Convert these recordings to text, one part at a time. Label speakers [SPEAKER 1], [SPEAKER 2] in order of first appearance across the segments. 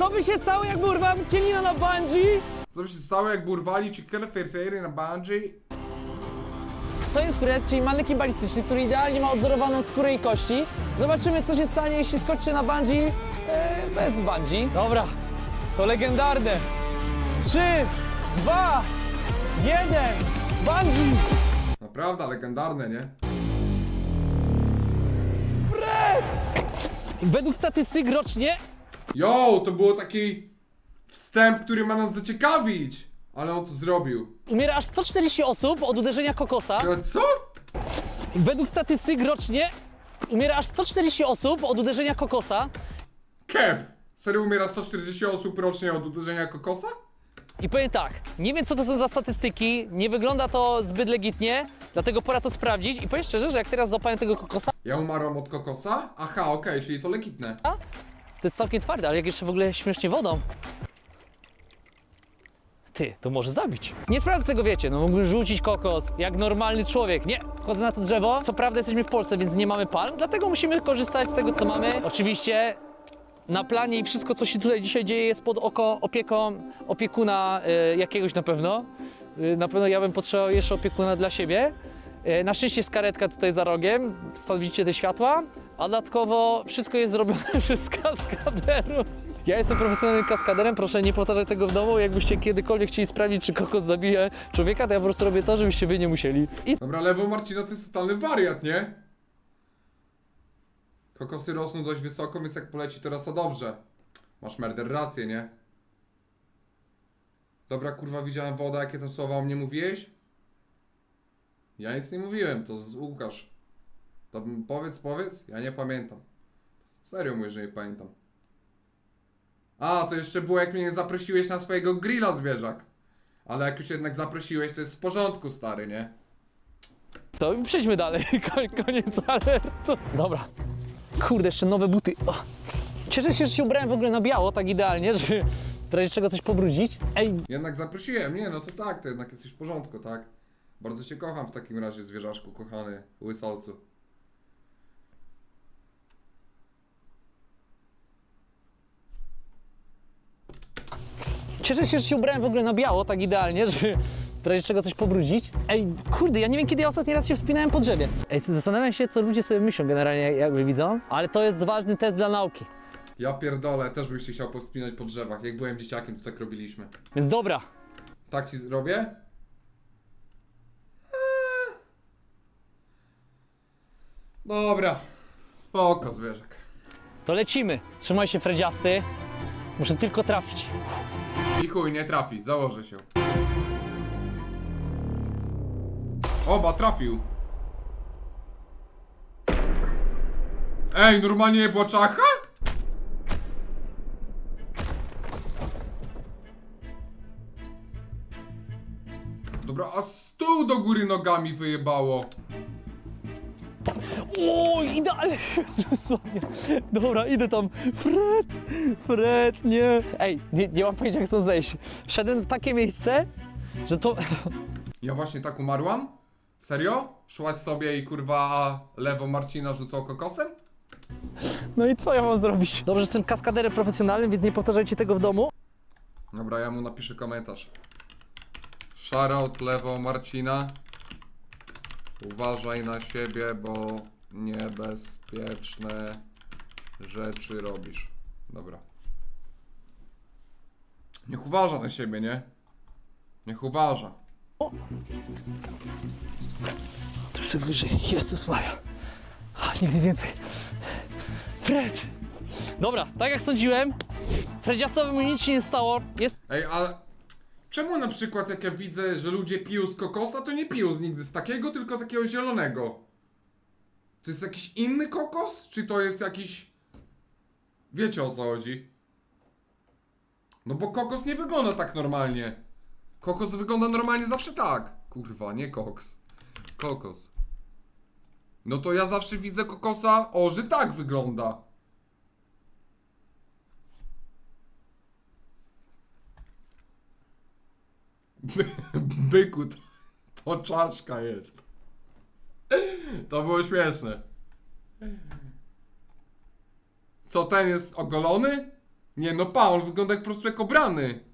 [SPEAKER 1] Co by się stało, jakby urwałem cielina na bungee?
[SPEAKER 2] Co by się stało, jakby urwali ci kerferfery na bungee?
[SPEAKER 1] To jest Fred, czyli manekin balistyczny, który idealnie ma odzorowaną skórę i kości. Zobaczymy, co się stanie, jeśli skoczy na bungee e, bez bungee. Dobra, to legendarne. Trzy, dwa, jeden, bungee!
[SPEAKER 2] Naprawdę legendarne, nie?
[SPEAKER 1] Według statystyk rocznie
[SPEAKER 2] Yo, to było taki wstęp, który ma nas zaciekawić. Ale on to zrobił.
[SPEAKER 1] umiera aż 140 osób od uderzenia kokosa.
[SPEAKER 2] Ale co?
[SPEAKER 1] Według statystyk rocznie umiera aż 140 osób od uderzenia kokosa.
[SPEAKER 2] Kep! Serio umiera 140 osób rocznie od uderzenia kokosa?
[SPEAKER 1] I powiem tak, nie wiem co to są za statystyki, nie wygląda to zbyt legitnie, dlatego pora to sprawdzić. I powiem szczerze, że jak teraz złapałem tego kokosa,
[SPEAKER 2] Ja umarłam od kokosa? Aha, okej, czyli to legitne.
[SPEAKER 1] To jest całkiem twarde, ale jak jeszcze w ogóle śmiesznie wodą. Ty, to może zabić. Nie sprawdzę tego, wiecie, no mógłbym rzucić kokos jak normalny człowiek. Nie, wchodzę na to drzewo. Co prawda jesteśmy w Polsce, więc nie mamy palm, dlatego musimy korzystać z tego, co mamy. Oczywiście na planie i wszystko, co się tutaj dzisiaj dzieje, jest pod oko, opieką opiekuna y, jakiegoś na pewno. Y, na pewno ja bym potrzebował jeszcze opiekuna dla siebie. Y, na szczęście jest karetka tutaj za rogiem, stąd widzicie te światła, a dodatkowo wszystko jest zrobione przez kaskaderów. Ja jestem profesjonalnym kaskaderem, proszę nie powtarzać tego w domu. Jakbyście kiedykolwiek chcieli sprawdzić, czy kokos zabija człowieka, to ja po prostu robię to, żebyście wy nie musieli. I
[SPEAKER 2] Dobra, lewo Marcina to jest totalny wariat, nie? Kokosy rosną dość wysoko, więc jak poleci to rasa dobrze. Masz merder rację, nie? Dobra, kurwa, widziałem wodę, jakie tam słowa o mnie mówiłeś? Ja nic nie mówiłem, to z Łukasz. To powiedz, powiedz, ja nie pamiętam. Serio mówię, że nie pamiętam. A, to jeszcze było jak mnie nie zaprosiłeś na swojego grilla zwierzak. Ale jak już jednak zaprosiłeś, to jest w porządku, stary, nie?
[SPEAKER 1] co, przejdźmy dalej. Ko- Koniec alertu. Dobra. Kurde, jeszcze nowe buty. O. Cieszę się, że się ubrałem w ogóle na biało, tak idealnie, żeby w razie czego coś pobrudzić. Ej,
[SPEAKER 2] Jednak zaprosiłem, nie, no to tak, to jednak jesteś w porządku, tak? Bardzo cię kocham w takim razie, zwierzaszku, kochany łysolcu.
[SPEAKER 1] Cieszę się, że się ubrałem w ogóle na biało, tak idealnie, żeby w razie czego coś pobrudzić. Ej, kurde, ja nie wiem kiedy ja ostatni raz się wspinałem po drzewie. Ej, zastanawiam się, co ludzie sobie myślą generalnie, jakby widzą, ale to jest ważny test dla nauki.
[SPEAKER 2] Ja pierdolę, też bym się chciał powspinać po drzewach. Jak byłem dzieciakiem, to tak robiliśmy.
[SPEAKER 1] Więc dobra,
[SPEAKER 2] Tak ci zrobię? Eee. Dobra. Spoko, zwierzak.
[SPEAKER 1] to lecimy. Trzymaj się, Fredziasty. Muszę tylko trafić.
[SPEAKER 2] I chuj, nie trafi, założę się. Oba trafił. Ej, normalnie nie była czacha? Dobra, a stół do góry nogami wyjebało.
[SPEAKER 1] O, idealnie! Jezus Maria. Dobra, idę tam. Fred! Fred, nie! Ej, nie, nie mam pojęcia, jak stąd zejść. Wszedłem w takie miejsce, że to...
[SPEAKER 2] Ja właśnie tak umarłam? Serio? Szłaś sobie i kurwa lewo Marcina rzucał kokosem?
[SPEAKER 1] No i co ja mam zrobić? Dobrze, że jestem kaskaderem profesjonalnym, więc nie powtarzajcie tego w domu.
[SPEAKER 2] Dobra, ja mu napiszę komentarz. Shoutout lewo Marcina. Uważaj na siebie, bo niebezpieczne rzeczy robisz. Dobra. Niech uważa na siebie, nie? Niech uważa.
[SPEAKER 1] Troszkę wyżej. Jezus Maria. A, Nigdy więcej. Fred! Dobra, tak jak sądziłem, Fredziasowi mu nic się nie stało. Jest
[SPEAKER 2] Ej, ale czemu na przykład jak ja widzę, że ludzie piją z kokosa, to nie piją z nigdy z takiego, tylko takiego zielonego? To jest jakiś inny kokos? Czy to jest jakiś... Wiecie o co chodzi? No bo kokos nie wygląda tak normalnie. Kokos wygląda normalnie zawsze tak. Kurwa, nie koks. Kokos. No to ja zawsze widzę kokosa, o, że tak wygląda. By, byku, to, to czaszka jest. To było śmieszne. Co, ten jest ogolony? Nie no, pa, on wygląda jak po prostu jak obrany.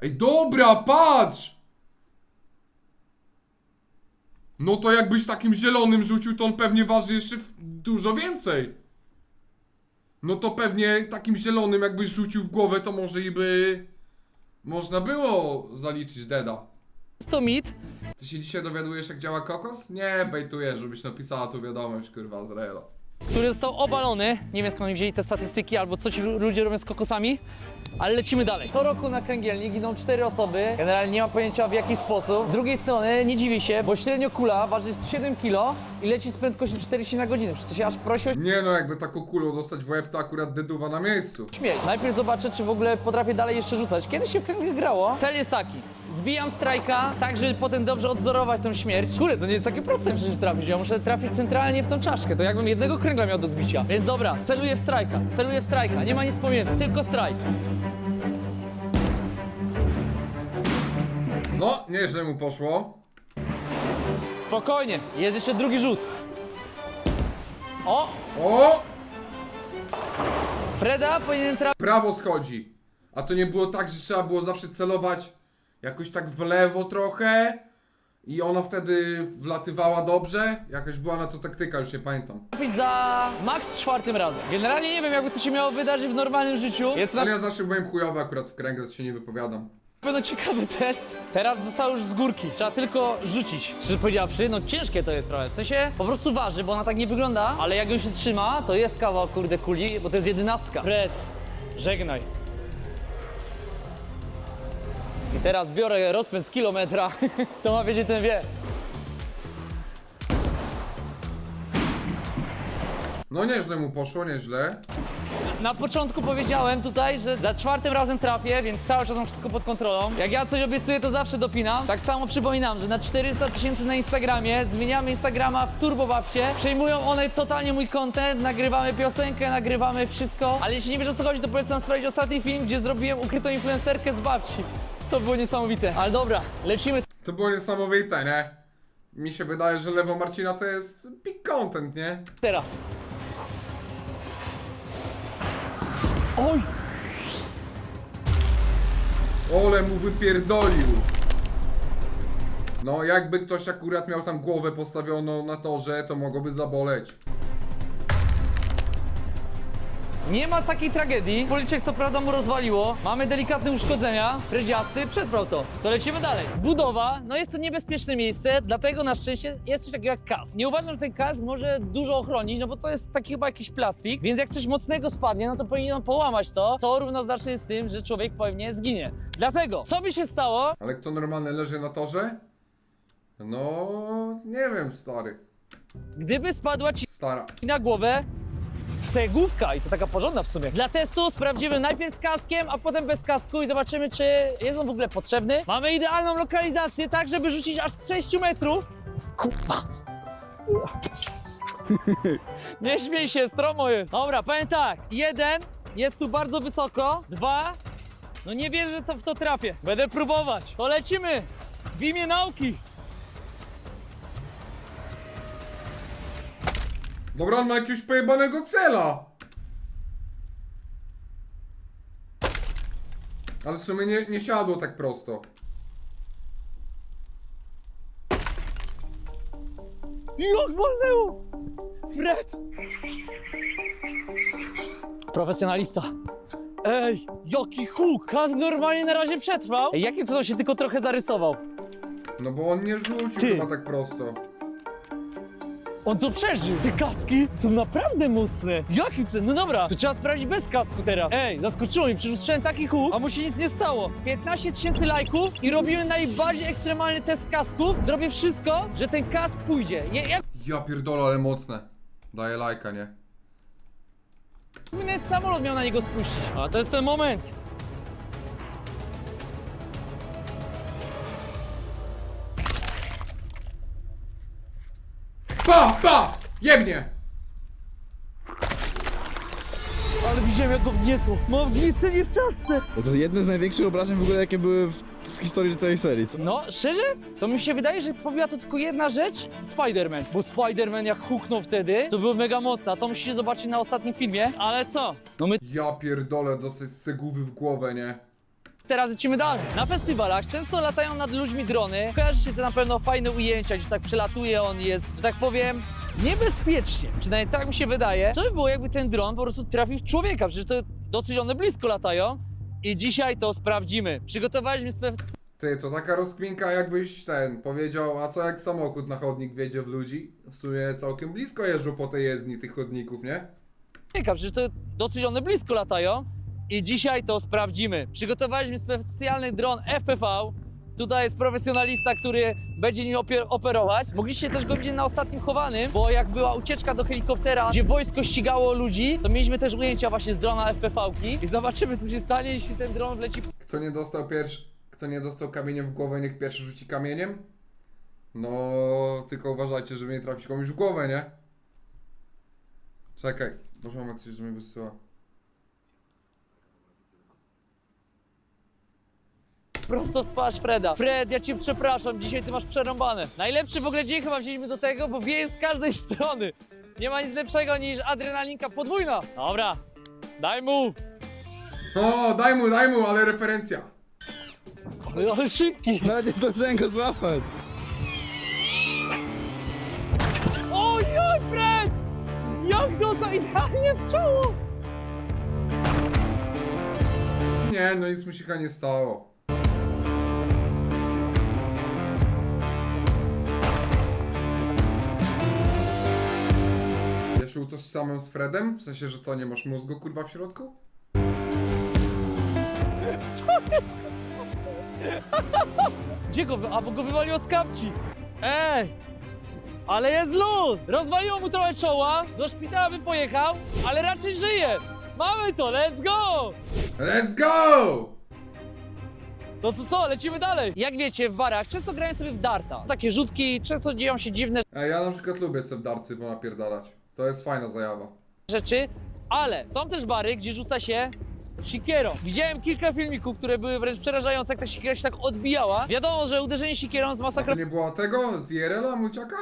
[SPEAKER 2] Ej, dobra, patrz! No to jakbyś takim zielonym rzucił, to on pewnie waży jeszcze dużo więcej. No to pewnie takim zielonym jakbyś rzucił w głowę, to może i by... Można było zaliczyć deda.
[SPEAKER 1] Jest to mit.
[SPEAKER 2] Ty się dzisiaj dowiadujesz jak działa kokos? Nie, bejtuję, żebyś napisała tu wiadomość, kurwa, z Relo.
[SPEAKER 1] który został obalony. Nie wiem skąd oni wzięli te statystyki albo co ci lu- ludzie robią z kokosami, ale lecimy dalej. Co roku na kręgielni giną cztery osoby. Generalnie nie ma pojęcia w jaki sposób. Z drugiej strony nie dziwię się, bo średnio kula waży 7 kg i leci z prędkością 40 na godzinę. Przecież to się aż prosi o
[SPEAKER 2] Nie no, jakby taką kulą dostać w łeb, to akurat deduwa na miejscu.
[SPEAKER 1] śmierć. Najpierw zobaczę, czy w ogóle potrafię dalej jeszcze rzucać. Kiedyś się w kręgle grało. Cel jest taki. Zbijam strajka, tak żeby potem dobrze odzorować tą śmierć. Kurde, to nie jest takie proste przecież trafić. Ja muszę trafić centralnie w tą czaszkę. To jakbym jednego kręgla miał do zbicia. Więc dobra, celuję w strajka. Celuję w strajka. Nie ma nic pomiędzy, tylko strajk.
[SPEAKER 2] No, nieźle mu poszło.
[SPEAKER 1] Spokojnie, jest jeszcze drugi rzut. O!
[SPEAKER 2] O!
[SPEAKER 1] Freda powinien trafić.
[SPEAKER 2] Prawo schodzi. A to nie było tak, że trzeba było zawsze celować jakoś tak w lewo trochę i ona wtedy wlatywała dobrze? Jakaś była na to taktyka, już nie pamiętam.
[SPEAKER 1] za max czwartym razem. Generalnie nie wiem, jakby to się miało wydarzyć w normalnym życiu. Jest na
[SPEAKER 2] Ale ja zawsze byłem chujowy akurat w kręgle, to się nie wypowiadam.
[SPEAKER 1] pewno ciekawy test. Teraz zostało już z górki. Trzeba tylko rzucić. Szczerze powiedziawszy, no ciężkie to jest trochę. W sensie po prostu waży, bo ona tak nie wygląda, ale jak ją się trzyma, to jest kawał kurde kuli, bo to jest jedenastka. Fred, żegnaj. I teraz biorę rozpęd z kilometra. To ma wiedzieć ten wie.
[SPEAKER 2] No nieźle mu poszło, nieźle.
[SPEAKER 1] Na początku powiedziałem tutaj, że za czwartym razem trafię, więc cały czas mam wszystko pod kontrolą. Jak ja coś obiecuję, to zawsze dopinam. Tak samo przypominam, że na 400 tysięcy na Instagramie zmieniamy Instagrama w turbobabcie. Przejmują one totalnie mój content, nagrywamy piosenkę, nagrywamy wszystko. Ale jeśli nie wiesz o co chodzi, to polecam sprawdzić ostatni film, gdzie zrobiłem ukrytą influencerkę z babci. To było niesamowite. Ale dobra, lecimy
[SPEAKER 2] To było niesamowite, nie? Mi się wydaje, że lewo Marcina to jest big content, nie?
[SPEAKER 1] teraz. Oj!
[SPEAKER 2] Ole mu wypierdolił. No, jakby ktoś akurat miał tam głowę postawioną na torze, to mogłoby zaboleć.
[SPEAKER 1] Nie ma takiej tragedii. Policzek co prawda mu rozwaliło. Mamy delikatne uszkodzenia. Predziasty przetrwał to. To lecimy dalej. Budowa. No jest to niebezpieczne miejsce, dlatego na szczęście jest coś takiego jak kask. Nie uważam, że ten kask może dużo ochronić, no bo to jest taki chyba jakiś plastik, więc jak coś mocnego spadnie, no to powinien połamać to, co równoznaczne jest z tym, że człowiek pewnie zginie. Dlatego, co by się stało,
[SPEAKER 2] Ale kto normalny leży na torze? No, nie wiem, stary.
[SPEAKER 1] gdyby spadła ci
[SPEAKER 2] Stara.
[SPEAKER 1] na głowę cegłówka i to taka porządna w sumie. Dla testu sprawdzimy najpierw z kaskiem, a potem bez kasku i zobaczymy, czy jest on w ogóle potrzebny. Mamy idealną lokalizację, tak żeby rzucić aż z 6 metrów. Kurwa. Nie śmiej się, stromo jest. Dobra, powiem tak. Jeden, jest tu bardzo wysoko. Dwa, no nie wierzę, że to w to trafię. Będę próbować. To lecimy. W imię nauki.
[SPEAKER 2] Dobra, on ma jakiegoś pojebanego cela. Ale w sumie nie, nie siadło tak prosto.
[SPEAKER 1] Jak wolnęło! Fred! Profesjonalista. Ej, jaki huk! Kask normalnie na razie przetrwał. Ej, jakim cudem się tylko trochę zarysował?
[SPEAKER 2] No bo on nie rzucił
[SPEAKER 1] Ty.
[SPEAKER 2] chyba tak prosto.
[SPEAKER 1] On to przeżył! Te kaski są naprawdę mocne! Jakim cudem? No dobra, to trzeba sprawdzić bez kasku teraz. Ej, zaskoczyło mnie, przerzuciłem taki huk, a mu się nic nie stało. 15 tysięcy lajków i robimy najbardziej ekstremalny test kasków. Zrobię wszystko, że ten kask pójdzie. Je, jak
[SPEAKER 2] Ja pierdolę, ale mocne. Daję lajka, nie?
[SPEAKER 1] Nawet samolot miał na niego spuścić. A to jest ten moment.
[SPEAKER 2] Pa! Pa! Jebnie!
[SPEAKER 1] Ale widziałem jak go wgnietło. Mam wgniecenie w czaszce.
[SPEAKER 3] Bo to jedne z największych obrażeń w ogóle jakie były w w historii tej serii. co?
[SPEAKER 1] No, szczerze? To mi się wydaje, że pobiła to tylko jedna rzecz, Spider-Man. Bo Spider-Man jak huknął wtedy, to był mega mocny, a to musicie zobaczyć na ostatnim filmie. Ale co? No my
[SPEAKER 2] Ja pierdolę, dosyć cegówy w głowę, nie?
[SPEAKER 1] Teraz lecimy dalej. Na festiwalach często latają nad ludźmi drony. Kojarzycie to na pewno fajne ujęcia, gdzie tak przelatuje on jest, że tak powiem, niebezpiecznie. Przynajmniej tak mi się wydaje. Co by było, jakby ten dron po prostu trafił w człowieka? Przecież to dosyć one blisko latają. I dzisiaj to sprawdzimy. Przygotowaliśmy spe
[SPEAKER 2] Ty, to taka rozkminka jakbyś ten powiedział, a co jak samochód na chodnik wjedzie w ludzi? W sumie całkiem blisko jeżdżą po tej jezdni tych chodników, nie?
[SPEAKER 1] człowieka, przecież to dosyć one blisko latają i dzisiaj to sprawdzimy. Przygotowaliśmy specjalny dron FPV. Tutaj jest profesjonalista, który będzie nim operować. Mogliście też go widzieć na ostatnim chowanym, bo jak była ucieczka do helikoptera, gdzie wojsko ścigało ludzi, to mieliśmy też ujęcia właśnie z drona FPV-ki i zobaczymy, co się stanie, jeśli ten dron wleci
[SPEAKER 2] Kto nie dostał pierwszy, kto nie dostał kamieniem w głowę, niech pierwszy rzuci kamieniem? No, tylko uważajcie, żeby nie trafić komuś w głowę, nie? Czekaj, może mam coś, że mnie wysyła.
[SPEAKER 1] Prosto w twarz Freda. Fred, ja cię przepraszam, dzisiaj ty masz przerąbane. Najlepszy w ogóle dzień chyba wzięliśmy do tego, bo wieje z każdej strony. Nie ma nic lepszego niż adrenalinka podwójna. Dobra, daj mu.
[SPEAKER 2] O, daj mu, daj mu, ale referencja.
[SPEAKER 1] No, ale szybki.
[SPEAKER 3] Nawet nie zdążyłem go złapać.
[SPEAKER 1] Ojoj, Fred! Jak dostał idealnie w czoło!
[SPEAKER 2] Nie, no nic mu się chyba nie stało. Się utożsamiam z Fredem? W sensie, że co, nie masz mózgu kurwa w środku?
[SPEAKER 1] Gdzie go, wy- a bo go wywaliło z kapci. Ej! Ale jest luz! Rozwaliło mu trochę czoła, do szpitala by pojechał, ale raczej żyje. Mamy to, let's go!
[SPEAKER 2] Let's go!
[SPEAKER 1] No to co, lecimy dalej. Jak wiecie, w barach często grają sobie w darta. Takie rzutki, często dzieją się dziwne
[SPEAKER 2] Ej, ja na przykład lubię sobie w darcy ponapierdalać. To jest fajna zajawa.
[SPEAKER 1] rzeczy, ale są też bary, gdzie rzuca się sikierą. Widziałem kilka filmików, które były wręcz przerażające, jak ta sikiera się tak odbijała. Wiadomo, że uderzenie sikierą
[SPEAKER 2] A to nie było tego? Z IRL-a, mulciaka?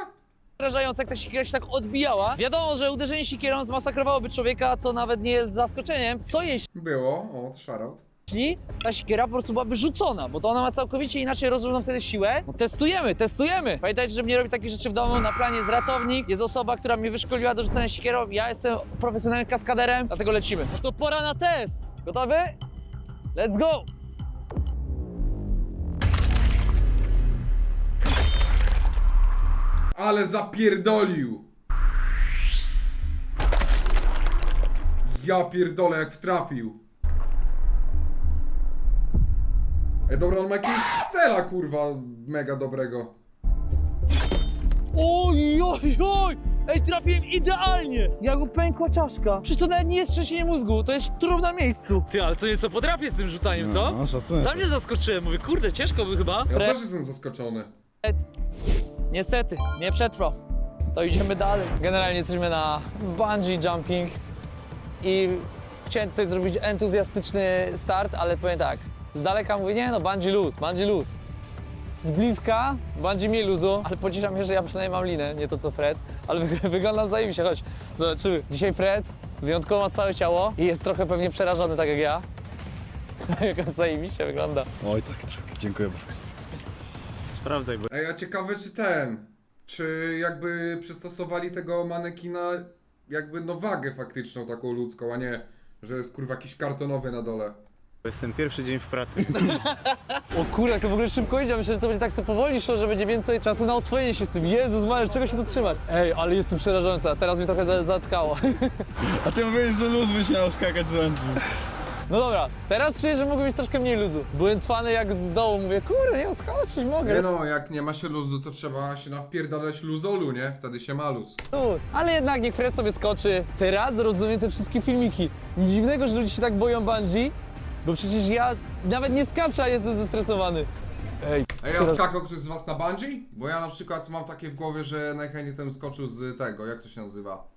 [SPEAKER 1] przerażające, jak ta sikiera się tak odbijała. Wiadomo, że uderzenie sikierą zmasakrowałoby człowieka, co nawet nie jest zaskoczeniem. Co
[SPEAKER 2] Było, o, to shoutout.
[SPEAKER 1] Jeśli ta sikiera po prostu byłaby rzucona, bo to ona ma całkowicie inaczej rozłożoną wtedy siłę. No, testujemy, testujemy. Pamiętajcie, żeby nie robić takich rzeczy w domu. Na planie jest ratownik, jest osoba, która mnie wyszkoliła do rzucania sikierą. Ja jestem profesjonalnym kaskaderem, dlatego lecimy. No to pora na test. Gotowy? Let's go!
[SPEAKER 2] Ale zapierdolił! Ja pierdolę, jak wtrafił. Ej, dobra, on ma jakiegoś cela, kurwa, mega dobrego.
[SPEAKER 1] Oj, oj, oj! Ej, trafiłem idealnie! Jak mu pękła czaszka. Przecież to nawet nie jest trzęsienie mózgu, to jest trup na miejscu. Ty, ale co nieco potrafię z tym rzucaniem, co?
[SPEAKER 3] No, szacunek.
[SPEAKER 1] Sam się zaskoczyłem, mówię, kurde, ciężko by chyba.
[SPEAKER 2] Ja też jestem zaskoczony.
[SPEAKER 1] niestety, nie przetrwał. To idziemy dalej. Generalnie jesteśmy na bungee jumping i chciałem tutaj zrobić entuzjastyczny start, ale powiem tak, z daleka mówię, nie no, bungee luz, bungee luz. Z bliska bungee mi luzu, ale pocieszam się, że ja przynajmniej mam linę, nie to co Fred, ale wy- wyglądam zajebiście, chodź, zobaczymy. Dzisiaj Fred wyjątkowo ma całe ciało i jest trochę pewnie przerażony, tak jak ja. Jak on zajebiście wygląda.
[SPEAKER 3] Oj, tak, tak. Dziękuję bardzo.
[SPEAKER 4] Sprawdzaj, bo
[SPEAKER 2] Ej, a ciekawe czy ten, czy jakby przystosowali tego manekina jakby no wagę faktyczną taką ludzką, a nie, że jest kurwa jakiś kartonowy na dole.
[SPEAKER 4] Jest ten pierwszy dzień w pracy.
[SPEAKER 1] O kurde, jak to w ogóle szybko idzie. Myślę, że to będzie tak sobie powoli szło, że będzie więcej czasu na oswojenie się z tym. Jezus Maria, czego się tu trzymać? Ej, ale jestem przerażający, a teraz mnie trochę za- zatkało.
[SPEAKER 3] A ty mówisz, że luz byś miał skakać z bungee.
[SPEAKER 1] No dobra, teraz czuję, że mogę mieć troszkę mniej luzu. Byłem cwany jak z dołu, mówię, kurde, nie skoczyć mogę.
[SPEAKER 2] Nie no, jak nie ma się luzu, to trzeba się nawpierdalać luzolu, nie? Wtedy się ma luz.
[SPEAKER 1] Luz. Ale jednak niech Fred sobie skoczy. Teraz rozumiem te wszystkie filmiki. Nic dziwnego, że ludzie się tak boją bungee, bo przecież ja nawet nie skaczę, a jestem zestresowany. Ej,
[SPEAKER 2] A ja
[SPEAKER 1] Coraz-
[SPEAKER 2] skakał ktoś z was na bungee? Bo ja na przykład mam takie w głowie, że najchętniej ten skoczył z tego, jak to się nazywa?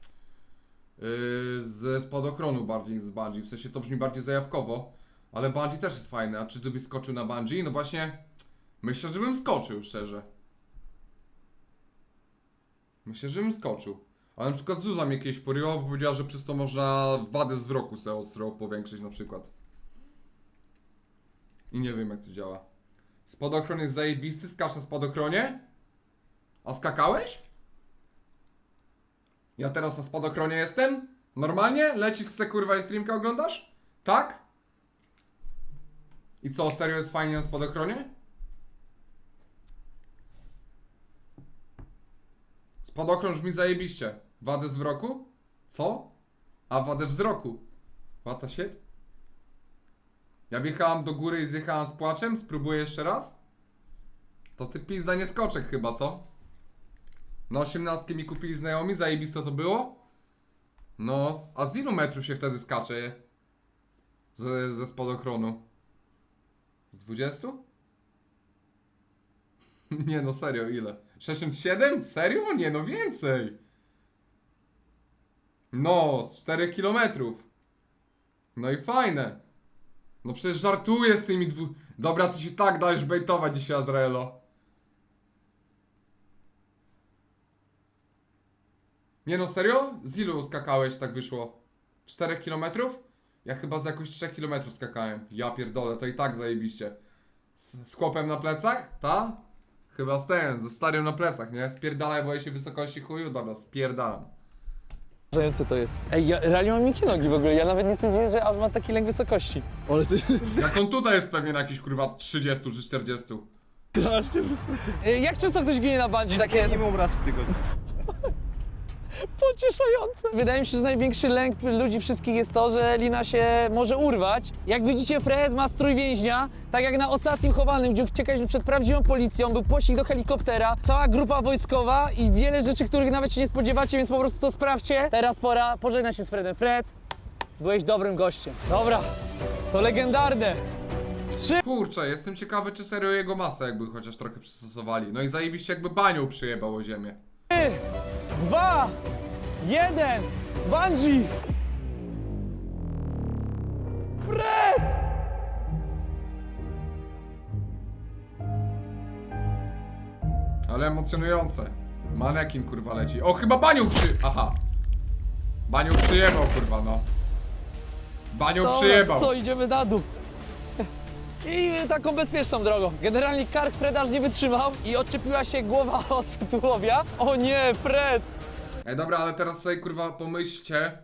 [SPEAKER 2] Yy, ze spadochronu bardziej niż z bungee, w sensie to brzmi bardziej zajawkowo. Ale bungee też jest fajne, a czy ty byś skoczył na bungee? No właśnie, Myślę, że bym skoczył, szczerze. Myślę, że bym skoczył. Ale na przykład Zuza mnie kiedyś poryła, bo powiedziała, że przez to można wadę wzroku sobie ostro powiększyć na przykład. I nie wiem jak to działa. Spadochron jest zajebisty, skacz na spadochronie? A skakałeś? Ja teraz na spadochronie jestem? Normalnie? Lecisz z kurwa i streamka oglądasz? Tak? I co, serio jest fajnie na spadochronie? Spadochron brzmi zajebiście. Wadę wzroku? Co? A wadę wzroku. Wata świet? Ja wjechałam do góry i zjechałam z płaczem. Spróbuję jeszcze raz? To ty pizda nie skoczek chyba, co? Na osiemnastkę mi kupili znajomi, zajebiste to było? No, a z ilu metrów się wtedy skacze? Ze, ze spadochronu? Z 20? Nie no, serio, ile? 67? Serio? Nie no, więcej! No, z 4 kilometrów. No i fajne. No przecież żartuję z tymi dwu... Dobra, ty się tak dajesz bejtować dzisiaj, Azraelo. Nie no, serio? Z ilu skakałeś, tak wyszło? 4 kilometrów? Ja chyba z jakoś 3 kilometrów skakałem. Ja pierdolę, to i tak zajebiście. Z, z chłopem na plecach? Ta? Chyba z ten, ze starym na plecach, nie? Spierdalaj, boję się wysokości chuju? Dobra, spierdalam.
[SPEAKER 1] Przerażające to jest. Ej, ja realnie mam miękkie nogi w ogóle, ja nawet nie sądziłem, że aż ma taki lęk wysokości.
[SPEAKER 3] Ale jesteś
[SPEAKER 2] Jak on tutaj jest pewnie na jakiś kurwa 30 czy 40.
[SPEAKER 3] strasznie wysoki.
[SPEAKER 1] Ej, jak często ktoś ginie na bandzi? Takie
[SPEAKER 4] Minimum raz w tygodniu.
[SPEAKER 1] Pocieszające. Wydaje mi się, że największy lęk ludzi wszystkich jest to, że lina się może urwać. Jak widzicie, Fred ma strój więźnia, tak jak na ostatnim chowanym, gdzie uciekaliśmy przed prawdziwą policją, był pościg do helikoptera, cała grupa wojskowa i wiele rzeczy, których nawet się nie spodziewacie, więc po prostu to sprawdźcie. Teraz pora pożegnać się z Fredem. Fred, byłeś dobrym gościem. Dobra, to legendarne. Trzy
[SPEAKER 2] Kurczę, jestem ciekawy, czy serio jego masę jakby chociaż trochę przystosowali. No i zajebiście jakby banią przyjebał o ziemię.
[SPEAKER 1] Dwa, jeden, bungee! Fred!
[SPEAKER 2] Ale emocjonujące. Manekin kurwa leci. O, chyba banią przy... Aha. Banią przyjebał kurwa, no. Banią
[SPEAKER 1] Dobra,
[SPEAKER 2] przyjebał.
[SPEAKER 1] co, idziemy na dół. I taką bezpieczną drogą. Generalnie kark Freda aż nie wytrzymał i odczepiła się głowa od tułowia. O nie, Fred!
[SPEAKER 2] Ej, dobra, ale teraz sobie kurwa pomyślcie,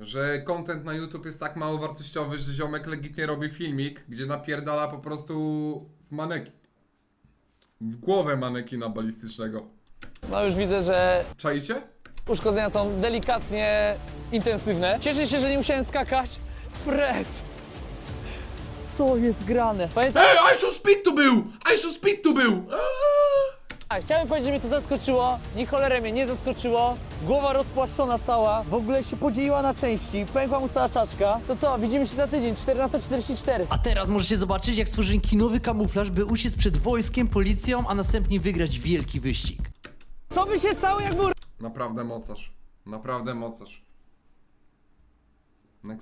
[SPEAKER 2] że content na YouTube jest tak mało wartościowy, że ziomek legitnie robi filmik, gdzie napierdala po prostu w manekin. W głowę manekina balistycznego.
[SPEAKER 1] No już widzę, że
[SPEAKER 2] Czaicie?
[SPEAKER 1] uszkodzenia są delikatnie intensywne. Cieszę się, że nie musiałem skakać. Fred! Co jest grane? Pamiętaj,
[SPEAKER 2] Ej, Aisho Speed tu był! Aisho Speed tu był!
[SPEAKER 1] chciałem powiedzieć, że mnie to zaskoczyło. Ni cholerę mnie nie zaskoczyło. Głowa rozpłaszczona cała. W ogóle się podzieliła na części. Pękła mu cała czaszka. To co, widzimy się za tydzień, 14.44.
[SPEAKER 5] A teraz możecie zobaczyć, jak stworzyli kinowy kamuflaż, by uciec przed wojskiem, policją, a następnie wygrać wielki wyścig.
[SPEAKER 1] Co by się stało, jak był
[SPEAKER 2] Naprawdę mocarz. Naprawdę mocarz.